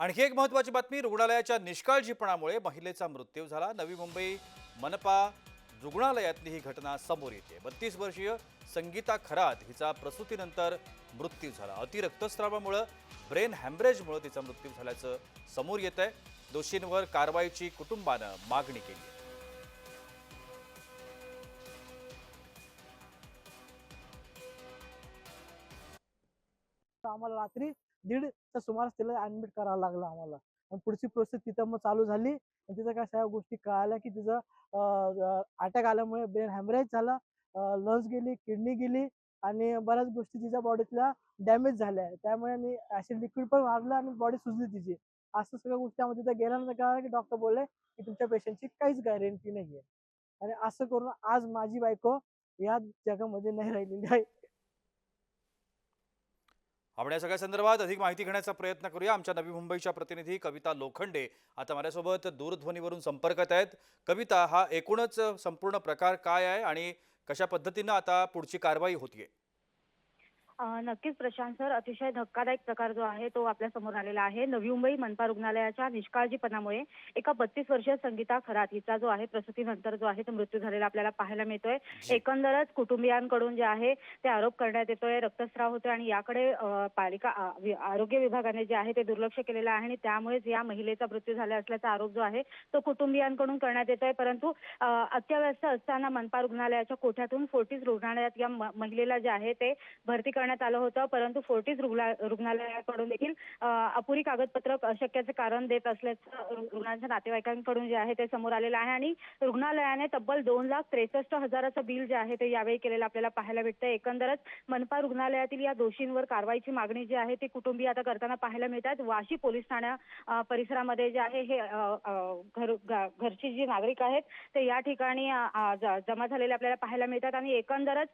आणखी एक महत्त्वाची बातमी रुग्णालयाच्या निष्काळजीपणामुळे महिलेचा मृत्यू झाला. नवी मुंबई मनपा रुग्णालयातली ही घटना समोर येते. बत्तीस वर्षीय संगीता खरात हिचा प्रसूतीनंतर मृत्यू झाला. अतिरक्तस्रावामुळं ब्रेन हॅमरेजमुळे तिचा मृत्यू झाल्याचं समोर येत आहे दोषींवर कारवाईची कुटुंबानं मागणी केली. आहे आम्हाला रात्री दीडच्या सुमारास तिला ऍडमिट करावं लागलं आम्हाला. आणि पुढची प्रोसेस तिथं मग चालू झाली. आणि तिथं काय सगळ्या गोष्टी कळाल्या की तिचं अटॅक आल्यामुळे ब्रेन हॅमरेज झाला. लस गेली किडनी गेली आणि बऱ्याच गोष्टी तिच्या बॉडीतल्या डॅमेज झाल्या. त्यामुळे आणि ऍसिड लिक्विड पण मारलं आणि बॉडी सुजली तिची. असं सगळ्या गोष्टी आम्ही तिथं गेल्यानंतर कळालं की डॉक्टर बोलले की तुमच्या पेशंटची काहीच गॅरंटी नाहीये. आणि असं करून आज माझी बायको या जगामध्ये नाही राहिलेली आहे. आपण या सगळ्या संदर्भात अधिक माहिती घेण्याचा प्रयत्न करूया. आमच्या नवी मुंबईच्या प्रतिनिधी कविता लोखंडे आता माझ्यासोबत दूरध्वनीवरून संपर्कात आहेत. कविता हा एकूणच संपूर्ण प्रकार काय आहे आणि कशा पद्धतीनं आता पुढची कारवाई होतीये? नक्कीच प्रशांत सर अतिशय धक्कादायक प्रकार जो आहे तो आपल्यासमोर आलेला आहे. नवी मुंबई मनपा रुग्णालयाच्या निष्काळजीपणामुळे एका बत्तीस वर्षीय संगीता खरात हिचा जो आहे प्रसूतीनंतर जो आहे तो मृत्यू झालेला आपल्याला पाहायला मिळतोय. एकंदरच कुटुंबियांकडून जे आहे ते आरोप करण्यात येतोय रक्तस्राव होतोय आणि याकडे पालिका आरोग्य विभागाने जे आहे ते दुर्लक्ष केलेलं आहे आणि त्यामुळेच या महिलेचा मृत्यू झाला असल्याचा आरोप जो आहे तो कुटुंबियांकडून करण्यात येतोय. परंतु अत्यावस्थ असताना मनपा रुग्णालयाच्या कोठ्यातून फोर्टीज रुग्णालयात या महिलेला जे आहे ते भरती करण्यात आलं होतं. परंतु फोर्टीज रुग्णा रुग्णालयाकडून देखील अपुरी कागदपत्र अशक्याचे कारण देत असल्याचं रुग्णांच्या नातेवाईकांकडून जे आहे ते समोर आलेलं आहे. आणि रुग्णालयाने तब्बल दोन लाख त्रेसष्ट हजाराचं बिल जे आहे ते यावेळी केलेलं आपल्याला पाहायला भेटतं एकंदरच मनपा रुग्णालयातील या दोषींवर कारवाईची मागणी जी आहे ती कुटुंबीय आता करताना पाहायला मिळतात. वाशी पोलीस ठाण्या परिसरामध्ये जे आहे हे घर घरची जी नागरिक आहेत ते या ठिकाणी जमा झालेले आपल्याला पाहायला मिळतात. आणि एकंदरच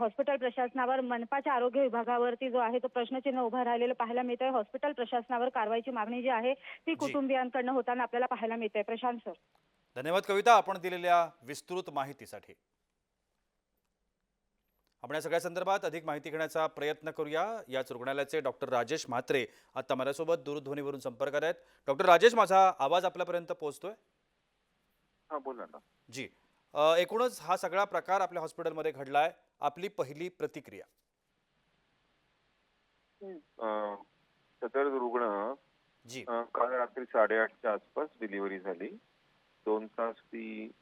हॉस्पिटल प्रशासनावर मनपाच्या आरोग्य विभागावरती जो आहे तो प्रश्नचिन्ह उभा राहिलेलं पाहायला मिळतंय. हॉस्पिटल प्रशासनावर कारवाईची मागणी जी आहे ती कुटुंबियांकडनं होताना आपल्याला पाहायला मिळते प्रशांत सर. धन्यवाद कविता. आपण दिलेल्या विस्तृत माहितीसाठी. आपण या सगळ्या संदर्भात अधिक माहिती घेण्याचा प्रयत्न करूया. याच रुग्णालयाचे डॉक्टर राजेश म्हात्रे आता माझ्यासोबत दूरध्वनीवरून संपर्कात आहेत. डॉक्टर राजेश माझा आवाज आपल्यापर्यंत पोहोचतोय? हा बोला ना. जी. एकूणच हा सगळा प्रकार आपल्या हॉस्पिटलमध्ये घडलाय. आपली पहिली प्रतिक्रिया. सदर रुग्ण जी. अं, काल रात्री साडेआठच्या आसपास डिलिव्हरी झाली. दोन तास ती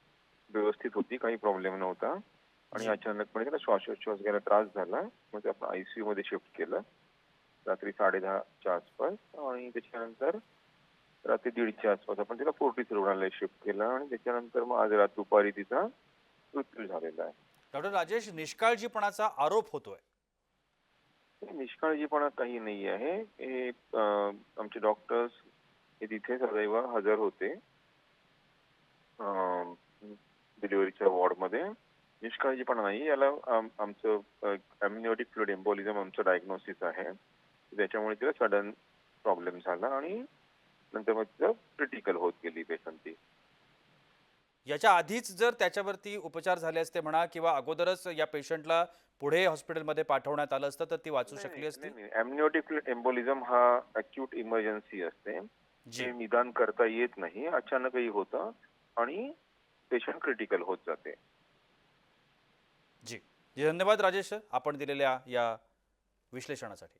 व्यवस्थित होती काही प्रॉब्लेम नव्हता. आणि जी. अचानकपणे त्याला श्वासोच्छ्वास घ्यायला त्रास झाला. मग ते आपण आयसीयू मध्ये शिफ्ट केलं. रात्री साडेदहाच्या आसपास आणि त्याच्यानंतर रात्री दीडच्या आसपास आपण तिला फोर्टीस रुग्णालय शिफ्ट केलं आणि त्याच्यानंतर मग आज रात दुपारी तिचा मृत्यू झालेला आहे. डॉक्टर राजेश निष्काळजीपणाचा आरोप होतोय. निष्काळजीपणा काही नाही आहे. हे अं, आमचे डॉक्टर्स हे तिथे सदैव हजर होते. डिलिव्हरीच्या वॉर्डमध्ये. निष्काळजीपणा नाही. याला आम- आमचं अम्युनिटिक फ्लुइड एम्बोलिझम आमचं डायग्नोसिस आहे. त्याच्यामुळे तिला सडन प्रॉब्लेम झाला आणि नंतर मग तिचं क्रिटिकल होत गेली पेशंट ती. याच्या आधीच जर त्याच्यावरती उपचार झाले असते म्हणा किंवा अगोदरच या पेशंटला पुढे हॉस्पिटलमध्ये पाठवण्यात आलं असतं तर ती वाचू शकली असती? फ्लुइड एम्बोलिझम हा अक्यूट इमर्जन्सी असते. जी. जे निदान करता येत नाही. अचानकही होतं आणि पेशंट क्रिटिकल होत जाते. जी जी. धन्यवाद राजेश. आपण दिलेल्या या विश्लेषणासाठी.